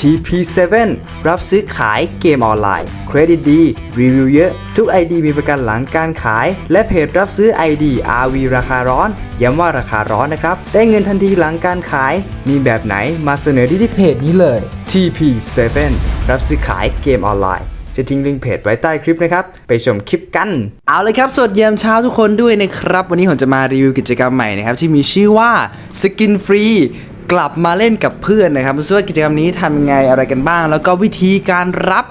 TP7 รับซื้อขายเกมออนไลน์ เครดิตดี รีวิวเยอะ ทุก ID มีประกันหลังการขาย และเพจรับซื้อ ID RV ราคาร้อน ย้ำว่าราคาร้อนนะครับ ได้เงินทันทีหลังการขาย มีแบบไหนมาเสนอที่ที่เพจนี้เลย TP7 รับซื้อขายเกมออนไลน์จะทิ้งลิงก์เพจไว้ใต้คลิปนะครับ ไปชมคลิปกัน เอาเลยครับ สวัสดียามเช้าทุกคนด้วยนะครับ วันนี้ผมจะมารีวิวกิจกรรมใหม่นะครับ ที่มีชื่อว่าสกินฟรี กลับมาเล่นกับเพื่อนนะครับว่ากิจกรรมนี้ทำยังไงอะไรกันบ้าง แล้วก็วิธีการรับ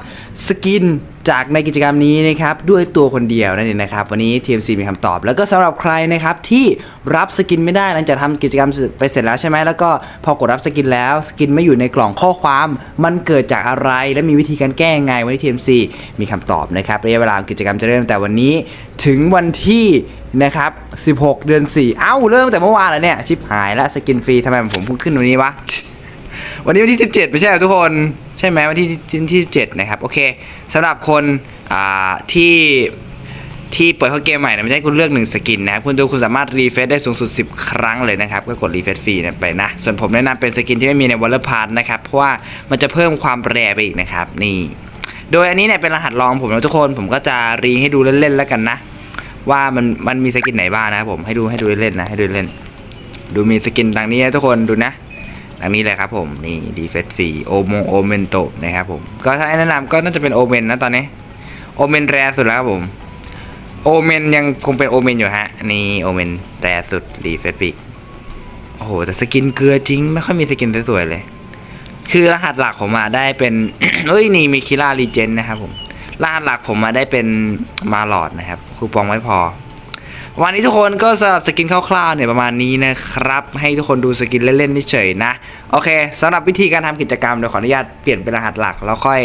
สกิน จากในกิจกรรมนี้นะครับด้วยตัวคนเดียวนั่นเองนะครับวันนี้ TMC มีคำตอบ แล้วก็สำหรับใครนะครับที่รับสกินไม่ได้หลังจากทำกิจกรรมไปเสร็จแล้วใช่ไหมแล้วก็พอกดรับสกินแล้วสกินไม่อยู่ในกล่องข้อความ มันเกิดจากอะไรและมีวิธีการแก้ยังไงวันนี้ TMC มีคำตอบนะครับระยะเวลากิจกรรมจะเริ่มตั้งแต่วันนี้ ถึงวันที่นะครับ 16 เดือน 4 เอ้า เริ่มตั้งแต่เมื่อวานแล้วเนี่ย ชิปหายแล้วสกินฟรีทำไมผมเพิ่งขึ้นวันนี้วะ วันนี้วันที่ 17 ไม่ใช่เหรอทุกคน ใช่ไหมวันที่ที่17 นะครับ โอเคสำหรับคนอ่าที่ที่เปิดเข้าเกมใหม่นะไม่ใช่คุณเลือกหนึ่งสกินนะครับคุณดูคุณสามารถรีเฟซได้สูงสุด 10 ครั้งเลยนะครับ ก็กดรีเฟซฟรีนะไปนะ ส่วนผมแนะนำเป็นสกินที่ไม่มีในวอลเลอร์พาร์นะครับ เพราะว่ามันจะเพิ่มความแรไปอีกนะครับ นี่ โดยอันนี้เนี่ยเป็นรหัสลองผมนะทุกคนผมก็จะรีให้ดูเล่นๆแล้วกันนะ ว่ามันมันมีสกินไหนบ้างนะครับผมให้ดูให้ดูเล่นๆนะให้ดูเล่นดูมีสกินดังนี้นะทุกคนดูนะ ดังนี้เลยครับผม นี่ดีเฟสฟรีโอโมโอเมนโตนะครับผม ก็ถ้าแนะนำก็น่าจะเป็นโอเมนนะตอนนี้ โอเมนแรสุดแล้วครับผม โอเมนยังคงเป็นโอเมนอยู่ฮะ นี่โอเมนแรสุดดีเฟสฟรีโอ้โห แต่สกินเกลือจริง ไม่ค่อยมีสกินสวยๆเลย คือรหัสหลักผมมาได้เป็นเฮ้ยนี่มีคิล่ารีเจนนะครับผมรหัสหลักผมมาได้เป็นมาหลอดนะครับคูปองไม่พอ วันนี้ทุกคนก็สำหรับสกินคร่าวๆเนี่ยประมาณนี้นะครับ ให้ทุกคนดูสกินเล่นๆเฉยๆนะ โอเคสำหรับวิธีการทำกิจกรรมเดี๋ยวขออนุญาตเปลี่ยนเป็นรหัสหลัก แล้วค่อย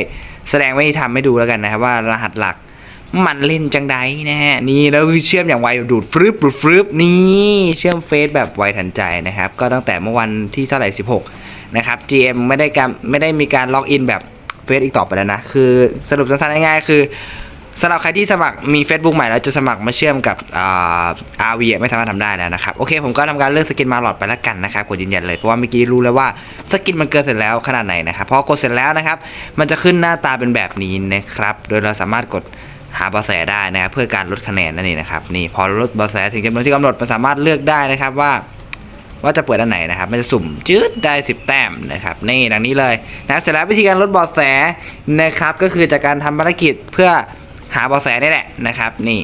แสดงวิธีทำให้ดูแล้วกันนะครับว่ารหัสหลักมันเล่นจังไดนะฮะนี่แล้วเชื่อมอย่างไวดูดฟรึบดูดฟรึบนี่เชื่อมเฟซแบบไวทันใจนะครับ ก็ตั้งแต่เมื่อวันที่เท่าไหร่16 นะครับ GM ไม่ได้การไม่ได้มีการล็อกอินแบบเฟซอีกต่อไปแล้วนะ คือสรุปสั้นๆง่ายๆคือ สำหรับใครที่สมัครมี Facebook ใหม่แล้วจะสมัครมาเชื่อมกับอา RV อะไม่สามารถทำได้แล้วนะครับ โอเค ผมก็ทำการเลือกสกินมาหลอดไปแล้วกันนะครับกดยืนยันเลยเพราะว่าเมื่อกี้รู้แล้วว่าสกินมันเกินเสร็จแล้วขนาดไหนนะครับพอกดเสร็จแล้วนะครับ มันจะขึ้นหน้าตาเป็นแบบนี้นะครับ โดยเราสามารถกดหาเบาะแสได้นะครับเพื่อการลดคะแนนนั่นเองนะครับนี่พอลดเบาะแสถึงจำนวนที่กำหนดมันสามารถเลือกได้นะครับว่าว่าจะเปิดอันไหนนะครับ มันจะสุ่มจืดได้ 10 แต้มนะครับ นี่ดังนี้เลยนะเสร็จแล้ววิธีการลดเบาะแสนะครับ ก็คือจากการทำภารกิจเพื่อ หาเบาะแสนี่แหละนะครับ นี่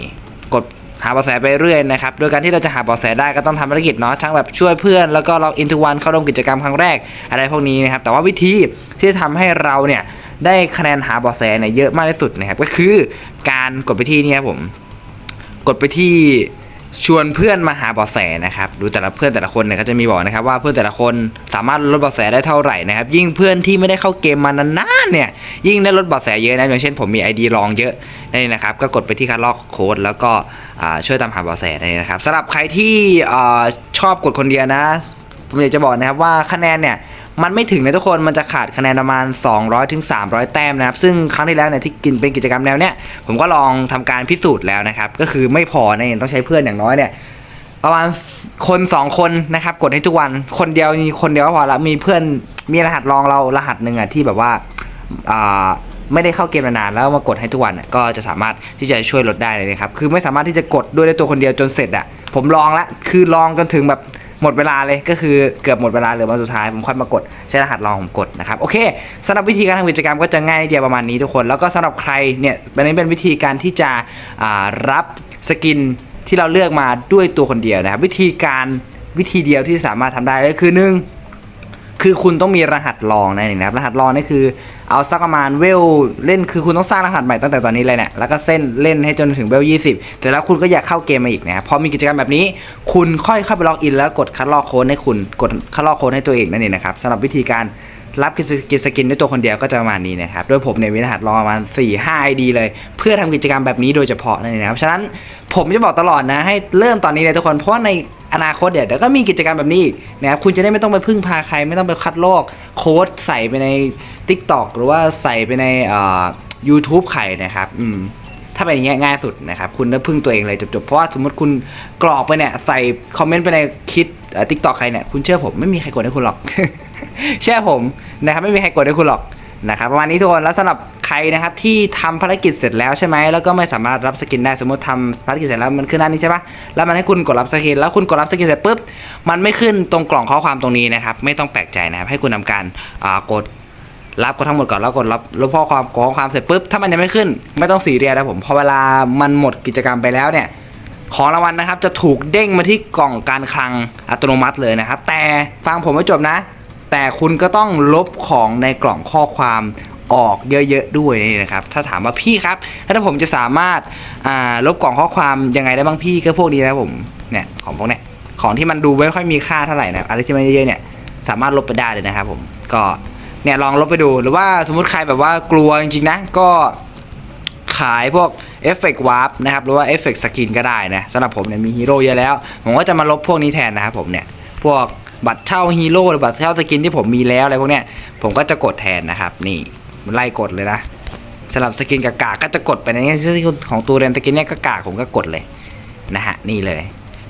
กดหาเบาะแสไปเรื่อยนะครับ โดยการที่เราจะหาเบาะแสได้ก็ต้องทำภารกิจเนาะทั้งแบบช่วยเพื่อนแล้วก็ล็อกอินทุกวันเข้าร่วมกิจกรรมครั้งแรกอะไรพวกนี้นะครับ แต่ว่าวิธีที่จะทำให้เราเนี่ยได้คะแนนหาเบาะแสเนี่ยเยอะมากที่สุดนะครับก็คือการกดไปที่เนี่ยครับผม กดไปที่ ชวนเพื่อนมาหาเบาะแสนะครับดูแต่ละเพื่อนแต่ละคนเนี่ยก็จะมีบอกนะครับว่าเพื่อนแต่ละคนสามารถลดเบาะแสได้เท่าไหร่นะครับยิ่งเพื่อนที่ไม่ได้เข้าเกมมานานๆเนี่ยยิ่งได้ลดเบาะแสเยอะนะอย่างเช่นผมมี ID ลองเยอะนี่นะครับก็กดไปที่การลอกโค้ดแล้วก็ช่วยตามหาเบาะแสนี่นะครับสำหรับใครที่ชอบกดคนเดียวนะผมอยากจะบอกนะครับว่าคะแนนเนี่ย มันไม่ถึงนะทุกคนมันจะขาดคะแนนประมาณ 200ถึง300แต้มนะครับ ซึ่งครั้งที่แล้วเนี่ยที่กินเป็นกิจกรรมแนวเนี้ยผมก็ลองทำการพิสูจน์แล้วนะครับ ก็คือไม่พอนะเองต้องใช้เพื่อนอย่างน้อยเนี่ยประมาณคนสองคนนะครับกดให้ทุกวันคนเดียวมีคนเดียวก็พอละมีเพื่อนมีรหัสรองเรารหัสหนึ่งอะที่แบบว่าอ่าไม่ได้เข้าเกมมานานแล้วมากดให้ทุกวันก็จะสามารถที่จะช่วยลดได้เลยนะครับคือไม่สามารถที่จะกดด้วยได้ตัวคนเดียวจนเสร็จอะผมลองละคือลองจนถึงแบบ หมดเวลาเลยก็คือเกือบหมดเวลาเหลือวันสุดท้ายผมค่อยมากดใช้รหัสลองผมกดนะครับโอเคสำหรับวิธีการทำกิจกรรมก็จะง่ายเดียวประมาณนี้ทุกคน แล้วก็สำหรับใครเนี่ยอันนี้เป็นวิธีการที่จะรับสกินที่เราเลือกมาด้วยตัวคนเดียวนะครับ วิธีการวิธีเดียวที่สามารถทำได้ก็คือหนึ่ง คือคุณต้องมีรหัสรองนั่นเองนะครับ รหัสรองนี่คือเอาสักประมาณเวลเล่นคือคุณต้องสร้างรหัสใหม่ตั้งแต่ตอนนี้เลยเนี่ยแล้วก็เส้นเล่นให้จนถึงเวล20 แต่แล้วคุณก็อยากเข้าเกมมาอีกนะครับพอมีกิจกรรมแบบนี้ คุณค่อยเข้าไปล็อกอินแล้วกดคัดลอกโค้ดให้คุณกดคัดลอกโค้ดให้ตัวเองนั่นเองนะครับสำหรับวิธีการรับกิจสกินด้วยตัวคนเดียวก็จะประมาณนี้นะครับ โดยผมเนี่ยมีรหัสรองประมาณ 4 5 ID เลย เพื่อทำกิจกรรมแบบนี้โดยเฉพาะนั่นเองนะครับ ฉะนั้นผมจะบอกตลอดนะ ให้เริ่มตอนนี้เลยทุกคน เพราะใน อนาคตเดี๋ยวเดี๋ยวก็มีกิจกรรมแบบนี้อีกนะครับคุณจะได้ไม่ต้องไปพึ่งพาใครไม่ต้องไปคัดลอกโค้ดใส่ไปใน Tik t o อกหรือว่าใส่ไปในอ่อ YouTube ใครนะครับอืมถ้าเป็นอย่างเงี้ยง่ายสุดนะครับ คุณได้พึ่งตัวเองเลยจบๆ เพราะว่าสมมติคุณกรอกไปเนี่ย ใส่คอมเมนต์ไปในคิดทิกตอกใครเนี่ย คุณเชื่อผมไม่มีใครกดให้คุณหรอกเชื่อผมนะครับไม่มีใครกดให้คุณหรอกนะครับประมาณนี้ทุกคนแล้วสำหรับ ใครนะครับที่ทำภารกิจเสร็จแล้วใช่ไหมแล้วก็ไม่สามารถรับสกินได้สมมติทำภารกิจเสร็จแล้วมันขึ้นหน้านี้ใช่ปะแล้วมันให้คุณกดรับสกินแล้วคุณกดรับสกินเสร็จปุ๊บมันไม่ขึ้นตรงกล่องข้อความตรงนี้นะครับไม่ต้องแปลกใจนะครับให้คุณทำการกดรับก็ทั้งหมดก่อนแล้วกดรับลบข้อความขอความเสร็จปุ๊บถ้ามันยังไม่ขึ้น ไม่ต้องสีเรียนะผมพอเวลามันหมดกิจกรรมไปแล้วเนี่ยของรางวัลนะครับจะถูกเด้งมาที่กล่องการคลังอัตโนมัติเลยนะครับ แต่ฟังผมไม่จบนะ แต่คุณก็ต้องลบของในกล่องข้อความ ออกเยอะๆด้วยนี่นะครับ ถ้าถามว่าพี่ครับ ถ้าผมจะสามารถาลบกล่องข้อความยังไงได้บ้างพี่ก็พวกนี้นะผมเนี่ยของพวกเนี้ยของที่มันดูไม่ค่อยมีค่าเท่าไหร่นะอะไรที่มันเยอะๆเนี่ยสามารถลบไปได้เลยนะครับผมก็เนี่ยลองลบไปดูหรือว่าสมมุติใครแบบว่ากลัวจริงๆนะก็ขายพวกเอฟเฟกต์วาร์ปนะครับหรือว่าเอฟเฟกต์สกินก็ได้นะสำหรับผมเนี่ยมีฮีโร่เยอะแล้ว ผมก็จะมาลบพวกนี้แทนนะครับผมเนี่ยพวกบัตรเช่าฮีโร่หรือบัตรเช่าสกินที่ผมมีแล้วอะไรพวกเนี้ยผมก็จะกดแทนนะครับนี่ มันไล่กดเลยนะสำหรับสกินกากาก็จะกดไปในนี้ของตัวเรนสกินเนี่ยกากาผมก็กดเลยนะฮะนี่เลย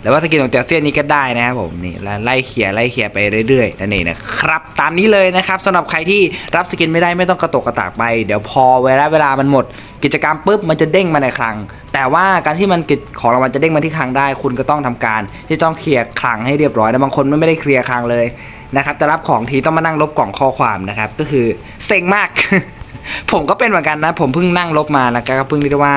แล้วว่าสกินของเตลเซียนนี้ก็ได้นะครับผมนี่แล้วไล่เขียไล่เขี่ยไปเรื่อยๆนั่นเองนะครับตามนี้เลยนะครับสำหรับใครที่รับสกินไม่ได้ไม่ต้องกระตกกระตากไป เดี๋ยวพอเวลาเวลามันหมด กิจกรรมปุ๊บมันจะเด้งมาในคลัง แต่ว่าการที่มันของรางวัลจะเด้งมาที่คลังได้ คุณก็ต้องทำการ ที่ต้องเคลียร์คลังให้เรียบร้อยนะบางคนไม่ได้เคลียร์คลังเลย นะครับจะรับของทีต้องมานั่งลบกล่องข้อความนะครับ ก็คือเซ็งมาก ผมก็เป็นเหมือนกันนะ ผมเพิ่งนั่งลบมาแล้วก็เพิ่งเรียกว่า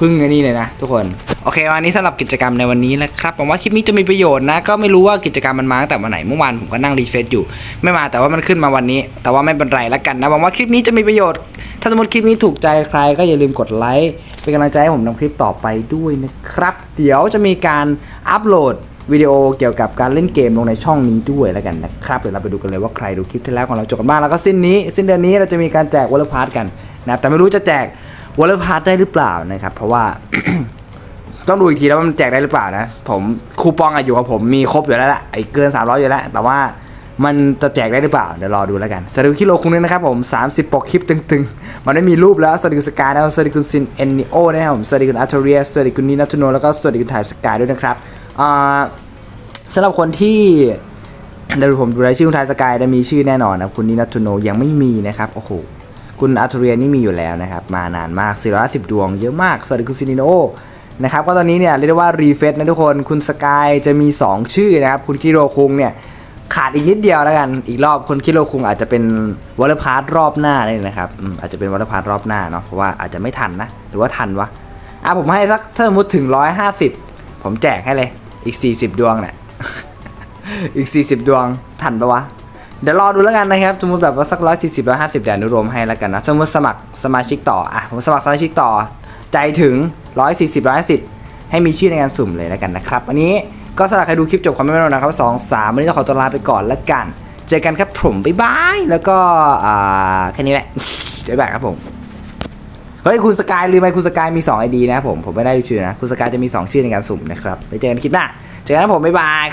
พึ่งอันนี้เลยนะทุกคน โอเควันนี้สำหรับกิจกรรมในวันนี้นะครับผมว่าคลิปนี้จะมีประโยชน์นะก็ไม่รู้ว่ากิจกรรมมันมาตั้งแต่วันไหนเมื่อวานผมก็นั่งรีเฟซอยู่ ไม่มาแต่ว่ามันขึ้นมาวันนี้ แต่ว่าไม่เป็นไรแล้วกันนะหวังว่าคลิปนี้จะมีประโยชน์ ถ้าสมมติคลิปนี้ถูกใจใครก็อย่าลืมกดไลค์เป็นกำลังใจให้ผมทำคลิปต่อไปด้วยนะครับ เดี๋ยวจะมีการอัปโหลด วิดีโอเกี่ยวกับการเล่นเกมลงในช่องนี้ด้วยแล้วกันนะครับ เดี๋ยวเราไปดูกันเลยว่าใครดูคลิปที่แล้วของเราจบกันบ้างแล้วก็สิ้นนี้ สิ้นเดือนนี้เราจะมีการแจกวอลเลย์พาร์ทกันนะครับแต่ไม่รู้จะแจกวอลเลย์พาร์ทได้หรือเปล่านะครับ เพราะว่า ต้องดูอีกทีแล้วมันแจกได้หรือเปล่านะ ผมคูปองอะอยู่กับผมมีครบอยู่แล้วแหละไอ้เกิน 300 อยู่แล้ว แต่ว่ามันจะแจกได้หรือเปล่า เดี๋ยวรอดูแล้วกันสวัสดีคุณคิโลคุงด้วยนะครับผม 30 ปกคลิปตึงๆ มันไม่มีรูปแล้วสวัสดีคุณสกายนะครับสวัสดีคุณซินเอนนิโอนะครับผมสวัสดีคุณอาร์เทเรียสวัสดีคุณนินัทโนแล้วก็สวัสดีคุณถ่ายสกายด้วยนะครับ สำหรับคนที่เดี๋ยวผมดูรายชื่อคุณไทยสกายจะมีชื่อแน่นอนนะครับคุณนินัทโนยังไม่มีนะครับโอ้โหคุณอาร์เทเรียนี่มีอยู่แล้วนะครับ มานานมาก 410 ดวงเยอะมาก สวัสดีคุณซินิโนนะครับก็ตอนนี้เนี่ยเรียกได้ว่ารีเฟซนะทุกคนคุณสกายจะมี 2 ชื่อนะครับ คุณคิโรคุงเนี่ยขาดอีกนิดเดียวแล้วกัน อีกรอบคุณคิโรคุงอาจจะเป็นวอลเลย์พาร์ทรอบหน้านี่นะครับอาจจะเป็นวอลเลย์พาร์ทรอบหน้าเนาะเพราะว่าอาจจะไม่ทันนะ หรือว่าทันวะอะผมให้สักถ้าสมมติถึง 150 ผมแจกให้เลย อีก 40 ดวงเนี่ยอีก 40 ดวงทันปะวะ เดี๋ยวรอดูแล้วกันนะครับ สมมติแบบว่าสักร้อยสี่สิบร้อยห้าสิบเดี๋ยวนุโลมให้แล้วกันนะ สมมติสมัครสมาชิกต่อ อะ ผมสมัครสมาชิกต่อ ใจถึงร้อยสี่สิบร้อยสิบให้มีชื่อในการสุ่มเลยแล้วกันนะครับวันนี้ก็สำหรับใครดูคลิปจบความไม่เป็นไรนะครับสองสามวันนี้จะขอตัวลาไปก่อนแล้วกัน เจอกันครับผมบ๊ายบาย แล้วก็อ่าแค่นี้แหละบ๊ายบายครับผม เฮ้ยคุณสกายลืมไปคุณสกายมี2 ID นะผมผมไม่ได้ชื่อนะ คุณสกายจะมี 2 ชื่อในการสุ่มนะครับไปเจอกันคลิปหน้าเจอกันนะผมบ๊ายบาย